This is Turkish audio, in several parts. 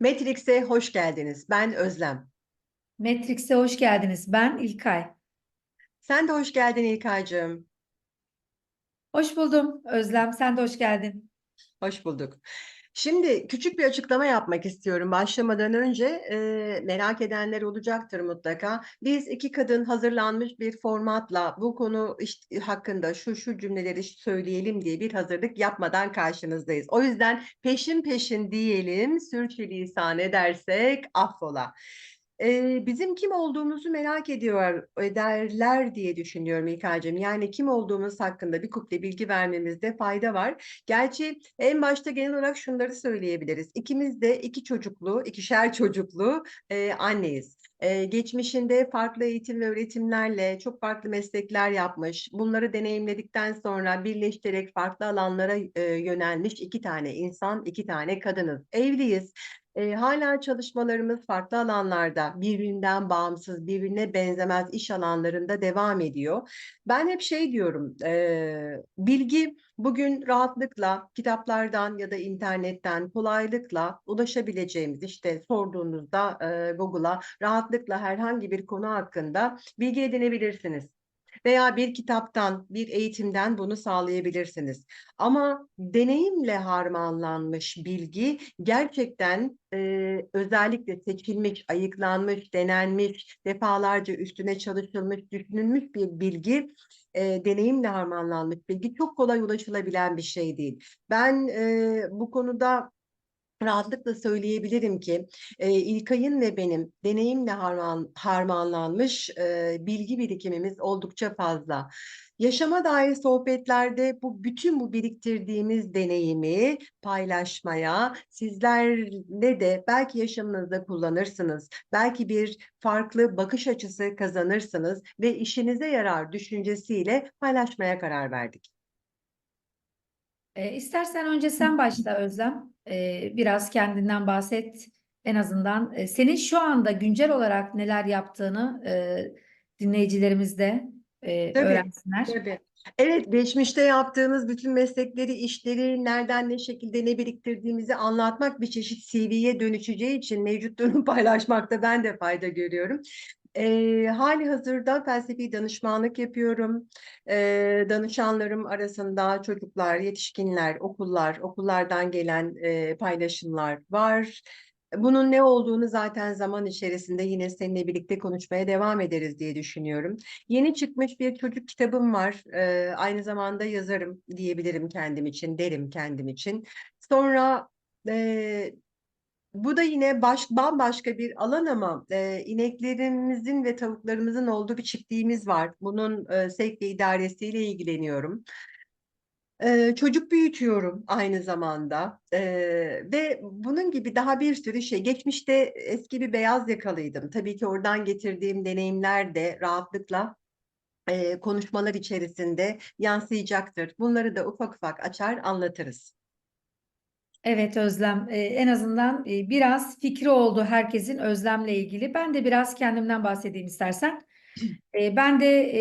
Matrix'e hoş geldiniz. Ben Özlem. Matrix'e hoş geldiniz. Ben İlkay. Sen de hoş geldin İlkaycığım. Hoş buldum Özlem. Sen de hoş geldin. Hoş bulduk. Şimdi küçük bir açıklama yapmak istiyorum. Başlamadan önce e, merak edenler olacaktır mutlaka. Biz iki kadın hazırlanmış bir formatla bu konu işte, hakkında şu şu cümleleri söyleyelim diye bir hazırlık yapmadan karşınızdayız. O yüzden peşin peşin diyelim, sürçülisan edersek affola. Ee, bizim kim olduğumuzu merak ediyor ederler diye düşünüyorum İlkaycığım. Yani kim olduğumuz hakkında bir kuple bilgi vermemizde fayda var. Gerçi en başta genel olarak şunları söyleyebiliriz. İkimiz de iki çocuklu, ikişer çocuklu e, anneyiz. Ee, geçmişinde farklı eğitim ve öğretimlerle çok farklı meslekler yapmış, bunları deneyimledikten sonra birleştirerek farklı alanlara e, yönelmiş iki tane insan, iki tane kadınız. Evliyiz. E, hala çalışmalarımız farklı alanlarda birbirinden bağımsız, birbirine benzemez iş alanlarında devam ediyor. Ben hep şey diyorum, e, bilgi bugün rahatlıkla kitaplardan ya da internetten kolaylıkla ulaşabileceğimiz işte sorduğunuzda e, Google'a rahatlıkla herhangi bir konu hakkında bilgi edinebilirsiniz veya bir kitaptan, bir eğitimden bunu sağlayabilirsiniz. Ama deneyimle harmanlanmış bilgi gerçekten e, özellikle seçilmiş, ayıklanmış, denenmiş, defalarca üstüne çalışılmış, düşünülmüş bir bilgi e, deneyimle harmanlanmış bilgi çok kolay ulaşılabilen bir şey değil. Ben e, bu konuda rahatlıkla söyleyebilirim ki e, İlkay'ın ve benim deneyimle harman, harmanlanmış e, bilgi birikimimiz oldukça fazla. Yaşama dair sohbetlerde bu bütün bu biriktirdiğimiz deneyimi paylaşmaya, sizlerle de belki yaşamınızda kullanırsınız. Belki bir farklı bakış açısı kazanırsınız ve işinize yarar düşüncesiyle paylaşmaya karar verdik. E, istersen önce sen başla Özlem. E, biraz kendinden bahset. En azından e, senin şu anda güncel olarak neler yaptığını e, dinleyicilerimiz de e, Tabii, öğrensinler. Tabii. Evet, geçmişte yaptığımız bütün meslekleri, işleri, nereden ne şekilde ne biriktirdiğimizi anlatmak bir çeşit CV'ye dönüşeceği için mevcut durumu paylaşmakta ben de fayda görüyorum. E, hali hazırda felsefi danışmanlık yapıyorum. E, danışanlarım arasında çocuklar, yetişkinler, okullar, okullardan gelen e, paylaşımlar var. Bunun ne olduğunu zaten zaman içerisinde yine seninle birlikte konuşmaya devam ederiz diye düşünüyorum. Yeni çıkmış bir çocuk kitabım var. Ee, aynı zamanda yazarım diyebilirim kendim için, derim kendim için. Sonra e, bu da yine baş, bambaşka bir alan ama e, ineklerimizin ve tavuklarımızın olduğu bir çiftliğimiz var. Bunun e, sevk ve idaresiyle ilgileniyorum. Ee, çocuk büyütüyorum aynı zamanda ee, ve bunun gibi daha bir sürü şey. Geçmişte eski bir beyaz yakalıydım. Tabii ki oradan getirdiğim deneyimler de rahatlıkla e, konuşmalar içerisinde yansıyacaktır. Bunları da ufak ufak açar anlatırız. Evet Özlem, e, en azından e, biraz fikri oldu herkesin Özlem'le ilgili. Ben de biraz kendimden bahsedeyim istersen. E, ben de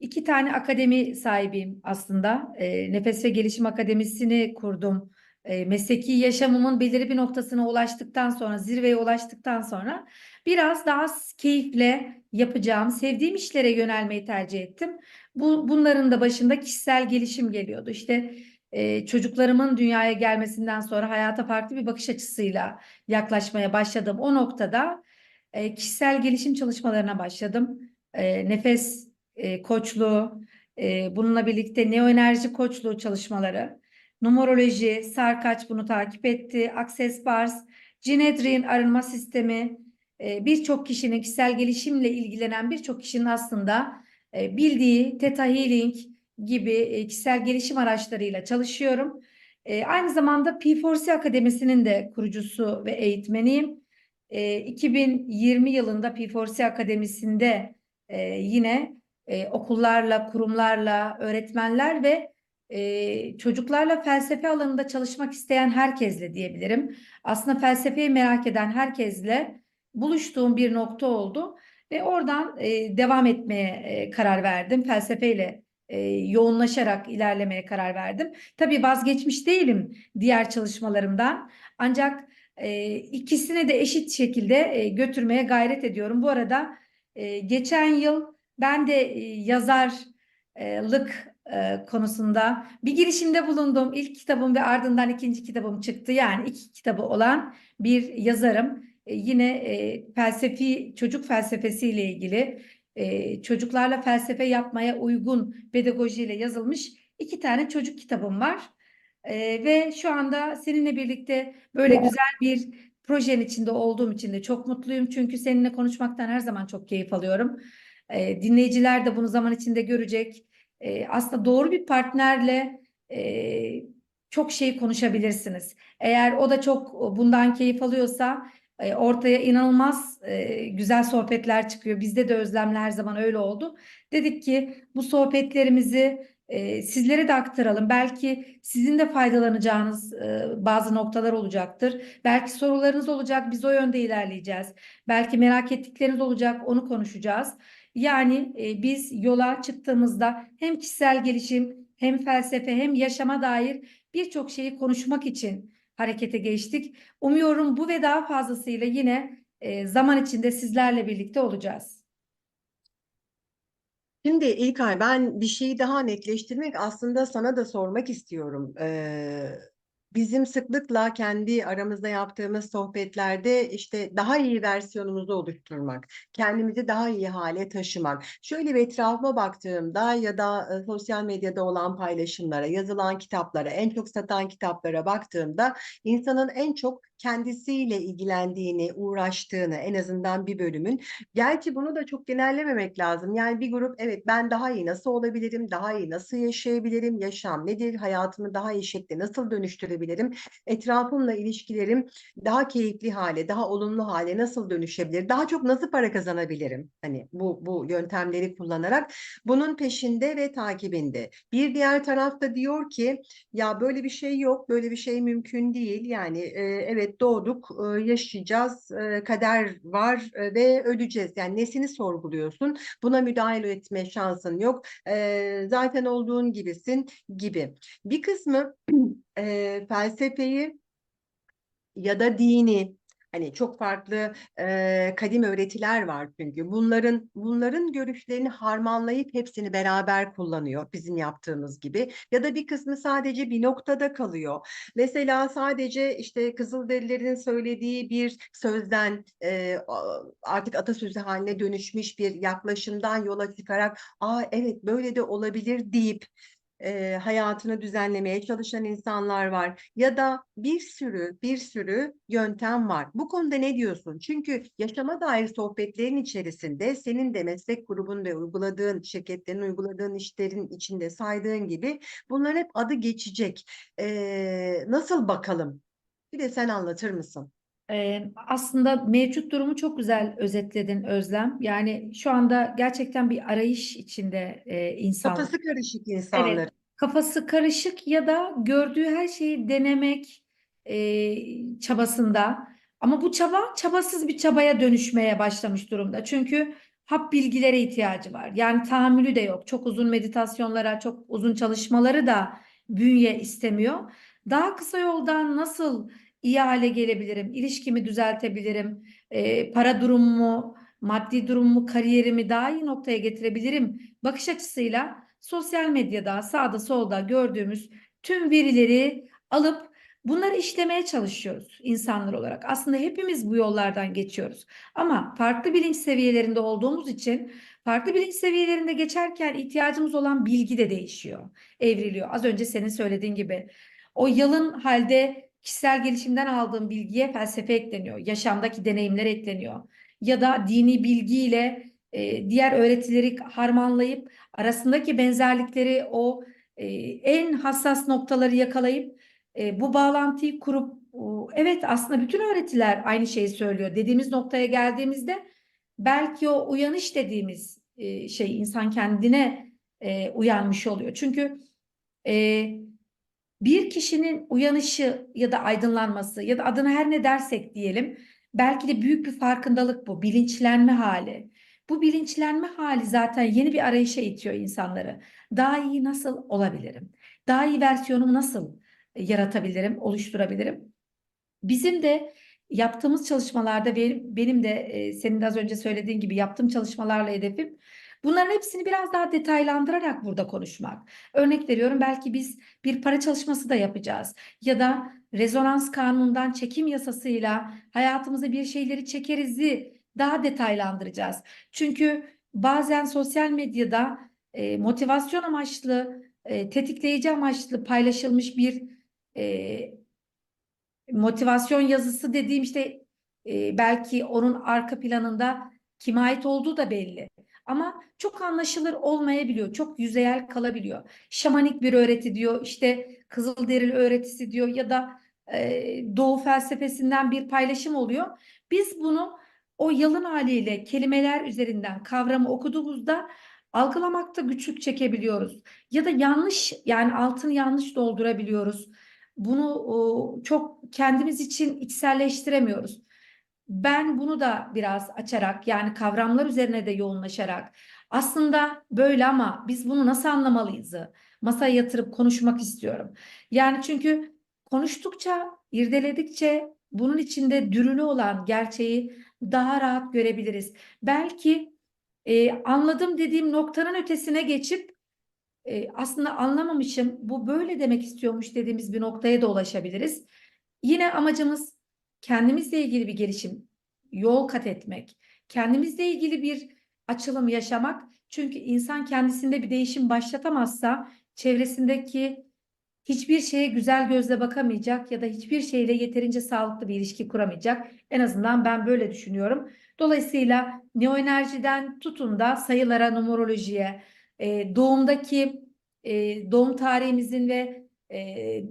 iki tane akademi sahibiyim aslında. Nefes ve Gelişim Akademisi'ni kurdum. E, mesleki yaşamımın belirli bir noktasına ulaştıktan sonra, zirveye ulaştıktan sonra biraz daha keyifle yapacağım, sevdiğim işlere yönelmeyi tercih ettim. Bu, bunların da başında kişisel gelişim geliyordu. İşte e, çocuklarımın dünyaya gelmesinden sonra hayata farklı bir bakış açısıyla yaklaşmaya başladım. O noktada e, kişisel gelişim çalışmalarına başladım. E, nefes e, koçluğu, e, bununla birlikte neoenerji koçluğu çalışmaları, numeroloji, Sarkaç bunu takip etti, Access Bars, Cinedrin arınma sistemi, e, birçok kişinin kişisel gelişimle ilgilenen birçok kişinin aslında e, bildiği Theta Healing gibi e, kişisel gelişim araçlarıyla çalışıyorum. E, aynı zamanda P4C Akademisi'nin de kurucusu ve eğitmeniyim. E, 2020 yılında P4C Akademisi'nde e, yine e, okullarla, kurumlarla, öğretmenler ve e, çocuklarla felsefe alanında çalışmak isteyen herkesle diyebilirim. Aslında felsefeyi merak eden herkesle buluştuğum bir nokta oldu ve oradan e, devam etmeye e, karar verdim. Felsefeyle e, yoğunlaşarak ilerlemeye karar verdim. Tabii vazgeçmiş değilim diğer çalışmalarımdan. Ancak E, ikisini de eşit şekilde e, götürmeye gayret ediyorum. Bu arada e, geçen yıl ben de e, yazarlık e, konusunda bir girişimde bulundum. İlk kitabım ve ardından ikinci kitabım çıktı. Yani iki kitabı olan bir yazarım. E, yine e, felsefi çocuk felsefesiyle ilgili e, çocuklarla felsefe yapmaya uygun pedagojiyle yazılmış iki tane çocuk kitabım var. E, ve şu anda seninle birlikte böyle güzel bir projenin içinde olduğum için de çok mutluyum. Çünkü seninle konuşmaktan her zaman çok keyif alıyorum. E, dinleyiciler de bunu zaman içinde görecek. E, aslında doğru bir partnerle e, çok şey konuşabilirsiniz. Eğer o da çok bundan keyif alıyorsa e, ortaya inanılmaz e, güzel sohbetler çıkıyor. Bizde de Özlem'le her zaman öyle oldu. Dedik ki bu sohbetlerimizi e, sizlere de aktaralım. Belki sizin de faydalanacağınız e, bazı noktalar olacaktır. Belki sorularınız olacak, biz o yönde ilerleyeceğiz. Belki merak ettikleriniz olacak, onu konuşacağız. Yani biz yola çıktığımızda hem kişisel gelişim, hem felsefe, hem yaşama dair birçok şeyi konuşmak için harekete geçtik. Umuyorum bu ve daha fazlasıyla yine e, zaman içinde sizlerle birlikte olacağız. Şimdi İlkay ben bir şeyi daha netleştirmek aslında sana da sormak istiyorum. Ee, bizim sıklıkla kendi aramızda yaptığımız sohbetlerde işte daha iyi versiyonumuzu oluşturmak, kendimizi daha iyi hale taşımak. Şöyle bir etrafıma baktığımda ya da e, sosyal medyada olan paylaşımlara, yazılan kitaplara, en çok satan kitaplara baktığımda insanın en çok kendisiyle ilgilendiğini, uğraştığını en azından bir bölümün. Gerçi bunu da çok genellememek lazım. Yani bir grup evet ben daha iyi nasıl olabilirim, daha iyi nasıl yaşayabilirim, yaşam nedir, hayatımı daha iyi şekilde nasıl dönüştürebilirim, etrafımla ilişkilerim daha keyifli hale, daha olumlu hale nasıl dönüşebilir, daha çok nasıl para kazanabilirim? Hani bu bu yöntemleri kullanarak bunun peşinde ve takibinde. Bir diğer tarafta diyor ki ya böyle bir şey yok, böyle bir şey mümkün değil. Yani e, evet doğduk, e, yaşayacağız, e, kader var e, ve öleceğiz. Yani nesini sorguluyorsun? Buna müdahale etme şansın yok. Zaten olduğun gibisin gibi. Bir kısmı felsefeyi ya da dini Hani çok farklı e, kadim öğretiler var çünkü. Bunların bunların görüşlerini harmanlayıp hepsini beraber kullanıyor bizim yaptığımız gibi. Ya da bir kısmı sadece bir noktada kalıyor. Mesela sadece işte Kızılderililerin söylediği bir sözden e, artık atasözü haline dönüşmüş bir yaklaşımdan yola çıkarak aa evet böyle de olabilir. deyip e, hayatını düzenlemeye çalışan insanlar var ya da bir sürü bir sürü yöntem var. Bu konuda ne diyorsun? Çünkü yaşama dair sohbetlerin içerisinde senin de meslek grubun ve uyguladığın şirketlerin uyguladığın işlerin içinde saydığın gibi bunlar hep adı geçecek. E, nasıl bakalım? Bir de sen anlatır mısın? Ee, aslında mevcut durumu çok güzel özetledin Özlem. Yani şu anda gerçekten bir arayış içinde e, insanlar. Kafası karışık Evet, insanlar. Kafası karışık ya da gördüğü her şeyi denemek e, çabasında. Ama bu çaba çabasız bir çabaya dönüşmeye başlamış durumda. Çünkü hap bilgilere ihtiyacı var. Yani tahammülü de yok. Çok uzun meditasyonlara, çok uzun çalışmaları da bünye istemiyor. Daha kısa yoldan nasıl iyi hale gelebilirim? İlişkimi düzeltebilirim? E, para durumumu, maddi durumumu, kariyerimi daha iyi noktaya getirebilirim? Bakış açısıyla sosyal medyada sağda solda gördüğümüz tüm verileri alıp bunları işlemeye çalışıyoruz insanlar olarak. Aslında hepimiz bu yollardan geçiyoruz. Ama farklı bilinç seviyelerinde olduğumuz için farklı bilinç seviyelerinde geçerken ihtiyacımız olan bilgi de değişiyor, evriliyor. Az önce senin söylediğin gibi. O yalın halde kişisel gelişimden aldığım bilgiye felsefe ekleniyor, yaşamdaki deneyimler ekleniyor. Ya da dini bilgiyle e, diğer öğretileri harmanlayıp arasındaki benzerlikleri o e, en hassas noktaları yakalayıp e, bu bağlantıyı kurup o, evet aslında bütün öğretiler aynı şeyi söylüyor dediğimiz noktaya geldiğimizde belki o uyanış dediğimiz e, şey insan kendine e, uyanmış oluyor. Çünkü e, bir kişinin uyanışı ya da aydınlanması ya da adına her ne dersek diyelim belki de büyük bir farkındalık bu bilinçlenme hali. Bu bilinçlenme hali zaten yeni bir arayışa itiyor insanları. Daha iyi nasıl olabilirim? Daha iyi versiyonumu nasıl yaratabilirim, oluşturabilirim? Bizim de yaptığımız çalışmalarda benim de e, senin de az önce söylediğin gibi yaptığım çalışmalarla hedefim bunların hepsini biraz daha detaylandırarak burada konuşmak. Örnek veriyorum belki biz bir para çalışması da yapacağız ya da rezonans kanunundan çekim yasasıyla hayatımıza bir şeyleri çekerizi daha detaylandıracağız. Çünkü bazen sosyal medyada e, motivasyon amaçlı, e, tetikleyici amaçlı paylaşılmış bir e, motivasyon yazısı dediğim işte e, belki onun arka planında kime ait olduğu da belli. Ama çok anlaşılır olmayabiliyor, çok yüzeyel kalabiliyor. Şamanik bir öğreti diyor, işte Kızılderili öğretisi diyor ya da e, Doğu felsefesinden bir paylaşım oluyor. Biz bunu o yalın haliyle kelimeler üzerinden kavramı okuduğumuzda algılamakta güçlük çekebiliyoruz. Ya da yanlış yani altını yanlış doldurabiliyoruz. Bunu çok kendimiz için içselleştiremiyoruz. Ben bunu da biraz açarak yani kavramlar üzerine de yoğunlaşarak aslında böyle ama biz bunu nasıl anlamalıyızı masaya yatırıp konuşmak istiyorum. Yani çünkü konuştukça, irdeledikçe bunun içinde dürülü olan gerçeği daha rahat görebiliriz. Belki e, anladım dediğim noktanın ötesine geçip e, aslında anlamamışım, bu böyle demek istiyormuş dediğimiz bir noktaya da ulaşabiliriz. Yine amacımız kendimizle ilgili bir gelişim, yol kat etmek, kendimizle ilgili bir açılım yaşamak. Çünkü insan kendisinde bir değişim başlatamazsa çevresindeki hiçbir şeye güzel gözle bakamayacak ya da hiçbir şeyle yeterince sağlıklı bir ilişki kuramayacak. En azından ben böyle düşünüyorum. Dolayısıyla neoenerjiden tutun da sayılara, numerolojiye, e, doğumdaki e, doğum tarihimizin ve e,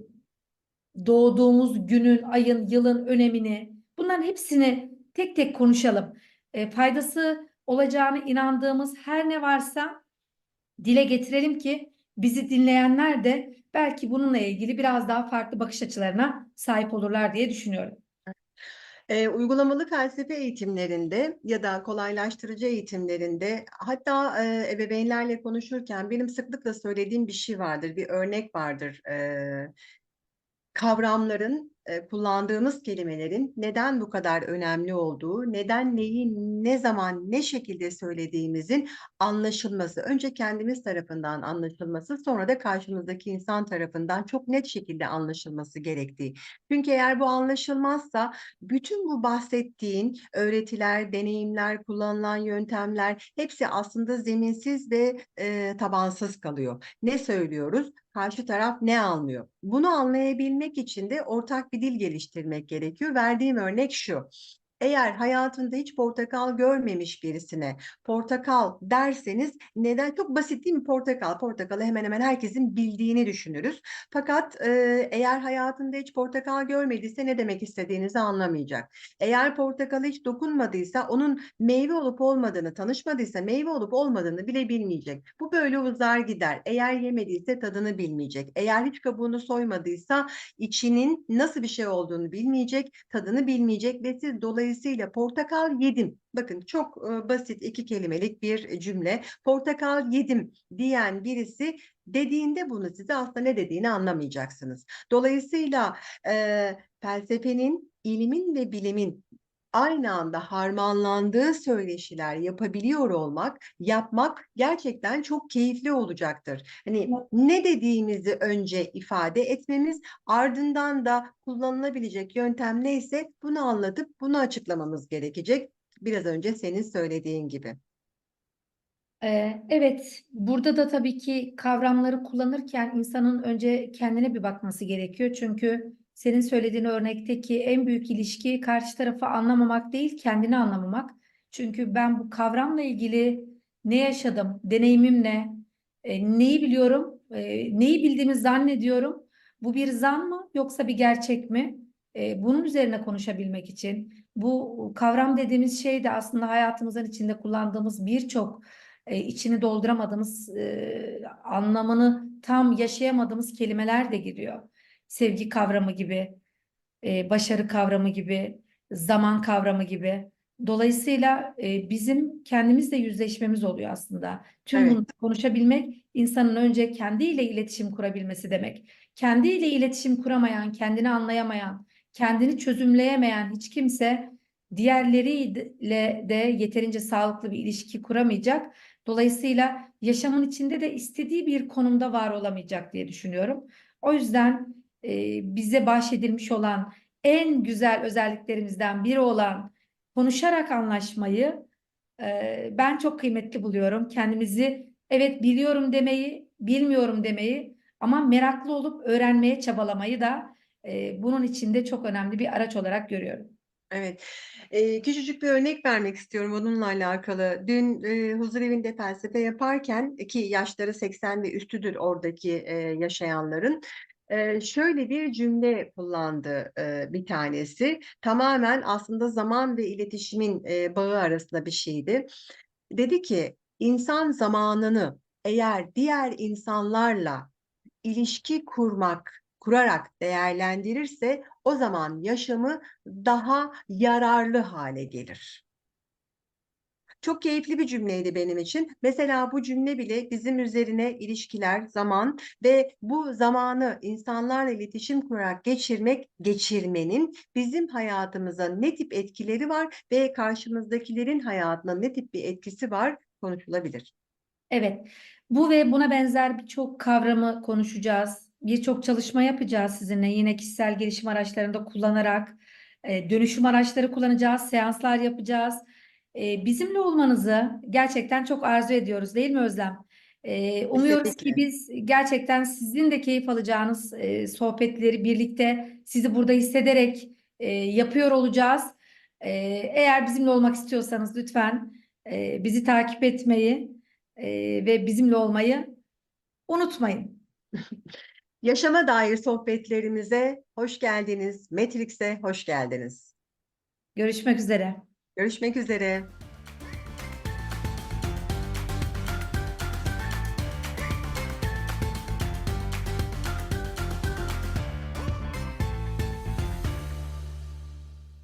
doğduğumuz günün, ayın, yılın önemini bunların hepsini tek tek konuşalım. E, faydası olacağını inandığımız her ne varsa dile getirelim ki bizi dinleyenler de belki bununla ilgili biraz daha farklı bakış açılarına sahip olurlar diye düşünüyorum. E, uygulamalı felsefe eğitimlerinde ya da kolaylaştırıcı eğitimlerinde hatta e, ebeveynlerle konuşurken benim sıklıkla söylediğim bir şey vardır, bir örnek vardır. E, kavramların, kullandığımız kelimelerin neden bu kadar önemli olduğu, neden neyi ne zaman ne şekilde söylediğimizin anlaşılması, önce kendimiz tarafından anlaşılması, sonra da karşımızdaki insan tarafından çok net şekilde anlaşılması gerektiği. Çünkü eğer bu anlaşılmazsa bütün bu bahsettiğin öğretiler, deneyimler, kullanılan yöntemler hepsi aslında zeminsiz ve e, tabansız kalıyor. Ne söylüyoruz? Karşı taraf ne anlıyor? Bunu anlayabilmek için de ortak bir dil geliştirmek gerekiyor. Verdiğim örnek şu. Eğer hayatında hiç portakal görmemiş birisine portakal derseniz neden? Çok basit değil mi portakal? Portakalı hemen hemen herkesin bildiğini düşünürüz. Fakat eğer hayatında hiç portakal görmediyse ne demek istediğinizi anlamayacak. Eğer portakala hiç dokunmadıysa onun meyve olup olmadığını, tanışmadıysa meyve olup olmadığını bile bilmeyecek. Bu böyle uzar gider. Eğer yemediyse tadını bilmeyecek. Eğer hiç kabuğunu soymadıysa içinin nasıl bir şey olduğunu bilmeyecek, tadını bilmeyecek ve siz dolayısıyla portakal yedim. Bakın çok e, basit iki kelimelik bir cümle. Portakal yedim diyen birisi dediğinde bunu size aslında ne dediğini anlamayacaksınız. Dolayısıyla e, felsefenin, ilimin ve bilimin aynı anda harmanlandığı söyleşiler yapabiliyor olmak, yapmak gerçekten çok keyifli olacaktır. Hani ne dediğimizi önce ifade etmemiz, ardından da kullanılabilecek yöntem neyse bunu anlatıp bunu açıklamamız gerekecek. Biraz önce senin söylediğin gibi. Ee, evet, burada da tabii ki kavramları kullanırken insanın önce kendine bir bakması gerekiyor. Çünkü senin söylediğin örnekteki en büyük ilişki karşı tarafı anlamamak değil, kendini anlamamak. Çünkü ben bu kavramla ilgili ne yaşadım, deneyimim ne, e, neyi biliyorum, e, neyi bildiğimi zannediyorum. Bu bir zan mı yoksa bir gerçek mi? E, bunun üzerine konuşabilmek için bu kavram dediğimiz şey de aslında hayatımızın içinde kullandığımız birçok e, içini dolduramadığımız e, anlamını tam yaşayamadığımız kelimeler de giriyor. Sevgi kavramı gibi, e, başarı kavramı gibi, zaman kavramı gibi. Dolayısıyla e, bizim kendimizle yüzleşmemiz oluyor aslında. Tüm Evet. bunu konuşabilmek insanın önce kendiyle iletişim kurabilmesi demek. Kendiyle iletişim kuramayan, kendini anlayamayan, kendini çözümleyemeyen hiç kimse diğerleriyle de yeterince sağlıklı bir ilişki kuramayacak. Dolayısıyla yaşamın içinde de istediği bir konumda var olamayacak diye düşünüyorum. O yüzden e, bize bahşedilmiş olan en güzel özelliklerimizden biri olan konuşarak anlaşmayı e, ben çok kıymetli buluyorum. Kendimizi evet biliyorum demeyi, bilmiyorum demeyi ama meraklı olup öğrenmeye çabalamayı da e, bunun içinde çok önemli bir araç olarak görüyorum. Evet. Eee, küçücük bir örnek vermek istiyorum onunla alakalı. Dün eee, huzurevinde felsefe yaparken ki yaşları 80 ve üstüdür oradaki eee, yaşayanların şöyle bir cümle kullandı bir tanesi. Tamamen aslında zaman ve iletişimin bağı arasında bir şeydi. Dedi ki insan zamanını eğer diğer insanlarla ilişki kurmak, kurarak değerlendirirse o zaman yaşamı daha yararlı hale gelir. Çok keyifli bir cümleydi benim için. Mesela bu cümle bile bizim üzerine ilişkiler, zaman ve bu zamanı insanlarla iletişim kurarak geçirmek, geçirmenin bizim hayatımıza ne tip etkileri var ve karşımızdakilerin hayatına ne tip bir etkisi var konuşulabilir. Evet, bu ve buna benzer birçok kavramı konuşacağız. Birçok çalışma yapacağız sizinle yine kişisel gelişim araçlarında kullanarak. e, dönüşüm araçları kullanacağız, seanslar yapacağız. E, bizimle olmanızı gerçekten çok arzu ediyoruz değil mi Özlem? E, umuyoruz ki biz gerçekten sizin de keyif alacağınız e, sohbetleri birlikte sizi burada hissederek e, yapıyor olacağız. E, eğer bizimle olmak istiyorsanız lütfen e, bizi takip etmeyi e, ve bizimle olmayı unutmayın. Yaşama dair sohbetlerimize hoş geldiniz. Matrix'e hoş geldiniz. Görüşmek üzere. Görüşmek üzere.